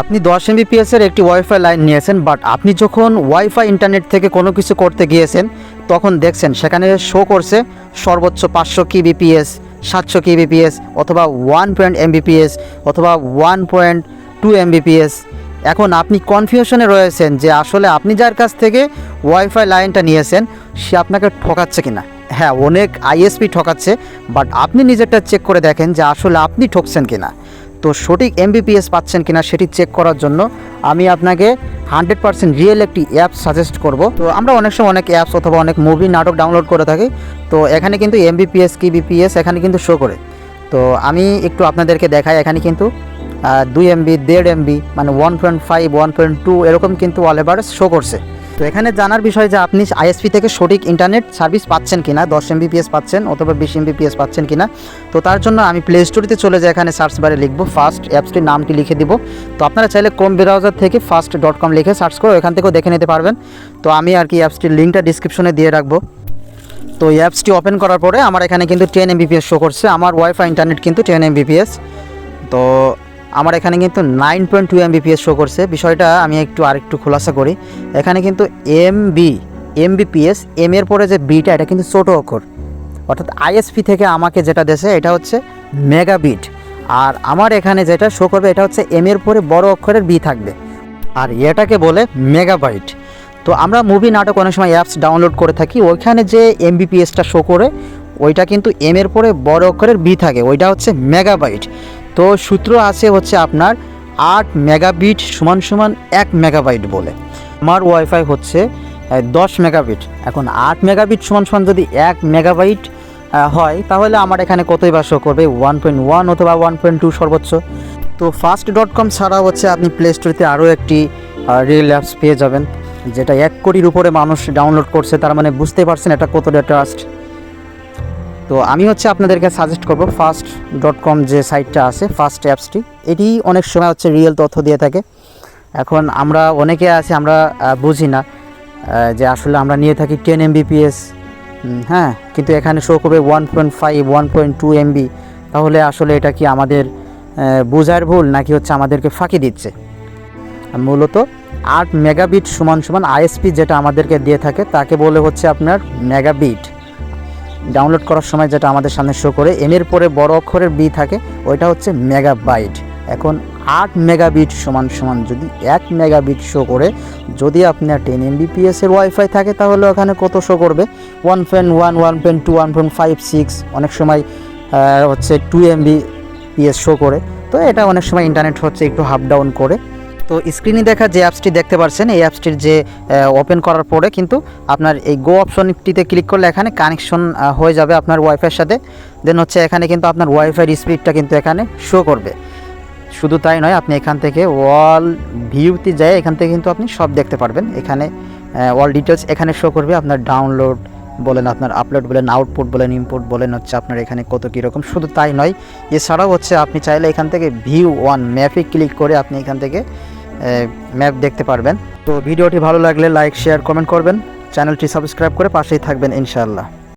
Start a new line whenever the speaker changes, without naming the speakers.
আপনি দশ এমবিপিএস এর একটি ওয়াইফাই লাইন নিয়েছেন বাট আপনি যখন ওয়াইফাই ইন্টারনেট থেকে কোনো কিছু করতে গিয়েছেন, তখন দেখছেন সেখানে শো করছে সর্বোচ্চ পাঁচশো কিবিপিএস সাতশো কিবিপিএস অথবা ওয়ান পয়েন্ট এমবিপিএস অথবা ওয়ান পয়েন্ট টু এমবিপিএস এখন আপনি কনফিউশনে রয়েছেন যে আসলে আপনি যার কাছ থেকে ওয়াইফাই লাইনটা নিয়েছেন, সে আপনাকে ঠকাচ্ছে কিনা? হ্যাঁ অনেক আইএসপি ঠকাচ্ছে বাট আপনি নিজেরটা চেক করে দেখেন যে আসলে আপনি ঠকছেন কিনা। তো সঠিক এমবিপিএস পাচ্ছেন কিনা সেটি চেক করার জন্য আমি আপনাকে হান্ড্রেড পার্সেন্ট রিয়েল একটি অ্যাপ সাজেস্ট করব। তো আমরা অনেক সময় অনেক অ্যাপস অথবা অনেক মুভি নাটক ডাউনলোড করে থাকি। তো এখানে কিন্তু এমবিপিএস কি বিপিএস এখানে কিন্তু শো করে। তো আমি একটু আপনাদেরকে দেখাই, এখানে কিন্তু দুই এমবি দেড় এমবি মানে one point five one point two এরকম কিন্তু অল শো করছে। তো এখানে জানার বিষয় যে আপনি আইএসপি থেকে সঠিক ইন্টারনেট সার্ভিস পাচ্ছেন কিনা, দশ এমবিপিএস পাচ্ছেন অথবা বিশ এমবিপিএস পাচ্ছেন কিনা, তো তার জন্য আমি প্লে স্টোরিতে চলে যাই, এখানে সার্চ বারে লিখব ফার্স্ট অ্যাপসটির নামটি লিখে দিব। তো আপনারা চাইলে ক্রোম ব্রাউজার থেকে ফার্স্ট ডট কম লিখে সার্চ করে ওখান থেকেও দেখে নিতে পারবেন। তো আমি আর কি অ্যাপসটির লিঙ্কটা ডিসক্রিপশনে দিয়ে রাখব। তো এই অ্যাপসটি ওপেন করার পরে আমার এখানে কিন্তু টেন এমবিপিএস শো করছে। আমার ওয়াইফাই ইন্টারনেট কিন্তু টেন এমবিপিএস তো আমার এখানে কিন্তু nine point two Mbps show করছে। বিষয়টা আমি একটু আরেকটু খোলাসা করি। এখানে কিন্তু এম বি এমবিপিএস এম এর পরে যে বিটা এটা কিন্তু ছোটো অক্ষর। অর্থাৎ আইএসপি থেকে আমাকে যেটা দেশে এটা হচ্ছে মেগাবিট আর আমার এখানে যেটা শো করবে, এটা হচ্ছে এম এর পরে বড় অক্ষরের বি থাকবে। আর এটাকে বলে মেগাবাইট তো আমরা মুভি নাটক অনেক সময় অ্যাপস ডাউনলোড করে থাকি, ওইখানে যে এমবিপিএসটা শো করে, ওইটা কিন্তু এম এর পরে বড় অক্ষরের বি থাকে, ওইটা হচ্ছে মেগাবাইট তো সূত্র আছে হচ্ছে আপনার আট মেগাবিট সমান সমান এক মেগাবাইট বলে। আমার ওয়াইফাই হচ্ছে দশ মেগাবিট। এখন আট মেগাবিট সমান সমান যদি এক মেগাবাইট হয়, তাহলে আমার এখানে কতই বা শো করবে? ওয়ান পয়েন্ট ওয়ান অথবা ওয়ান পয়েন্ট টু সর্বোচ্চ। তো ফার্স্ট ডট কম ছাড়াও হচ্ছে আপনি প্লে স্টোরিতে আরও একটি রিয়েল অ্যাপস পেয়ে যাবেন, যেটা এক কোটির উপরে মানুষ ডাউনলোড করছে, তার মানে বুঝতে পারছেন এটা কতটা ট্রাস্ট তো আমি হচ্ছে আপনাদেরকে সাজেস্ট করব ফার্স্ট ডট কম যে সাইটটা আছে ফার্স্ট অ্যাপসটি এটি অনেক সময় হচ্ছে রিয়েল তথ্য দিয়ে থাকে। এখন আমরা অনেকে আছে, আমরা বুঝি না যে আসলে আমরা নিয়ে থাকি টেন এমবিপিএস হ্যাঁ কিন্তু এখানে শো করবে one point five one point two MB তাহলে আসলে এটা কি আমাদের বোঝার ভুল, নাকি হচ্ছে আমাদেরকে ফাঁকি দিচ্ছে? মূলত আট মেগাবিট সমান সমান আইএসপি যেটা আমাদেরকে দিয়ে থাকে, তাকে বলে হচ্ছে আপনার মেগাবিট ডাউনলোড করার সময় যেটা আমাদের সামনে শো করে এম এর পরে বড় অক্ষরের বি থাকে, ওইটা হচ্ছে মেগাবাইট এখন আট মেগাবিট সমান সমান, যদি এক মেগাবিট শো করে, যদি আপনার টেন এমবিপিএস এর ওয়াইফাই থাকে, তাহলে ওখানে কত শো করবে? One point one one point two one point five six অনেক সময় হচ্ছে টু এমবি পিএস শো করে। তো এটা অনেক সময় ইন্টারনেট হচ্ছে একটু হাফ ডাউন করে। তো স্ক্রিনে দেখা যে অ্যাপসটি দেখতে পাচ্ছেন এই অ্যাপসটির যে ওপেন করার পরে কিন্তু আপনার এই গো অপশনটিতে ক্লিক করলে এখানে কানেকশন হয়ে যাবে আপনার ওয়াইফাইয়ের সাথে। দেন হচ্ছে এখানে কিন্তু আপনার ওয়াইফাইয়ের স্পিডটা কিন্তু এখানে শো করবে। শুধু তাই নয়, আপনি এখান থেকে ওয়াল ভিউতে যায় এখান থেকে কিন্তু আপনি সব দেখতে পারবেন। এখানে অল ডিটেলস এখানে শো করবে। আপনার ডাউনলোড বলেন, আপনার আপলোড বলেন আউটপুট বলেন ইনপুট বলেন, হচ্ছে আপনার এখানে কত কীরকম শুধু তাই নয়, এছাড়াও হচ্ছে আপনি চাইলে এখান থেকে ভিউ ওয়ান ম্যাপে ক্লিক করে আপনি এখান থেকে ম্যাপ দেখতে পারবেন। তো ভিডিওটি ভালো লাগলে লাইক শেয়ার কমেন্ট করবেন। চ্যানেলটি সাবস্ক্রাইব করে পাশেই থাকবেন ইনশাআল্লাহ।